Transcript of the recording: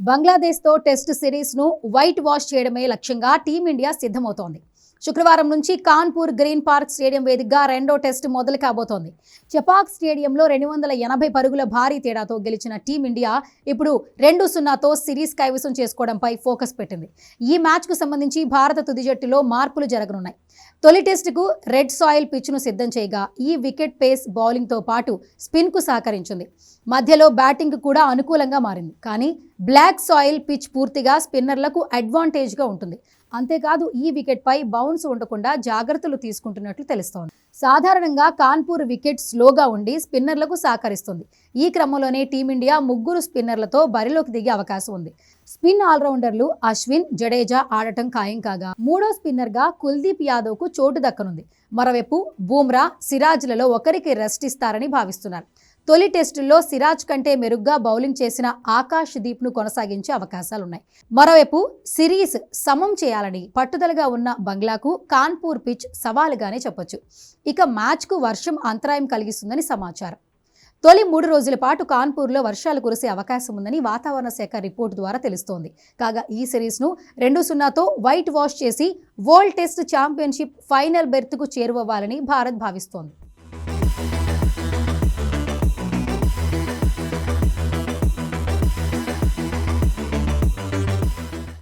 బంగ్లాదేశ్తో test సిరీస్ను white wash చేయడమే లక్ష్యంగా టీమిండియా సిద్ధమవుతోంది. శుక్రవారం నుంచి కాన్పూర్ గ్రీన్ పార్క్ స్టేడియం వేదికగా రెండో టెస్ట్ మొదలు కాబోతోంది. చపాక్ స్టేడియంలో రెండు వందల ఎనభై పరుగుల భారీ తేడాతో గెలిచిన టీమిండియా ఇప్పుడు రెండు సున్నాతో సిరీస్ కైవసం చేసుకోవడంపై ఫోకస్ పెట్టింది. ఈ మ్యాచ్కు సంబంధించి భారత తుది జట్టులో మార్పులు జరగనున్నాయి. తొలి టెస్టుకు రెడ్ సాయిల్ పిచ్ను సిద్ధం చేయగా ఈ వికెట్ పేస్ బౌలింగ్తో పాటు స్పిన్కు సహకరించింది. మధ్యలో బ్యాటింగ్ కూడా అనుకూలంగా మారింది. కానీ బ్లాక్ సాయిల్ పిచ్ పూర్తిగా స్పిన్నర్లకు అడ్వాంటేజ్గా ఉంటుంది. అంతేకాదు ఈ వికెట్పై బౌన్స్ ఉండకుండా జాగ్రత్తలు తీసుకుంటున్నట్లు తెలుస్తోంది. సాధారణంగా కాన్పూర్ వికెట్ స్లోగా ఉండి స్పిన్నర్లకు సహకరిస్తుంది. ఈ క్రమంలోనే టీమిండియా ముగ్గురు స్పిన్నర్లతో బరిలోకి దిగే అవకాశం ఉంది. స్పిన్ ఆల్రౌండర్లు అశ్విన్ జడేజా ఆడటం ఖాయం కాగా మూడో స్పిన్నర్గా కుల్దీప్ యాదవ్కు చోటు దక్కనుంది. మరోవైపు బూమ్రా సిరాజ్లలో ఒకరికి రెస్ట్ ఇస్తారని భావిస్తున్నారు. తొలి టెస్టుల్లో సిరాజ్ కంటే మెరుగ్గా బౌలింగ్ చేసిన ఆకాష్ దీప్ను కొనసాగించే అవకాశాలున్నాయి. మరోవైపు సిరీస్ సమం చేయాలని పట్టుదలగా ఉన్న బంగ్లాకు కాన్పూర్ పిచ్ సవాలుగానే చెప్పొచ్చు. ఇక మ్యాచ్కు వర్షం అంతరాయం కలిగిస్తుందని సమాచారం. తొలి మూడు రోజుల పాటు కాన్పూర్లో వర్షాలు కురిసే అవకాశం ఉందని వాతావరణ శాఖ రిపోర్టు ద్వారా తెలుస్తోంది. కాగా ఈ సిరీస్ను రెండు సున్నాతో వైట్ వాష్ చేసి వరల్డ్ టెస్ట్ ఛాంపియన్షిప్ ఫైనల్ బెర్త్కు చేరువవ్వాలని భారత్ భావిస్తోంది.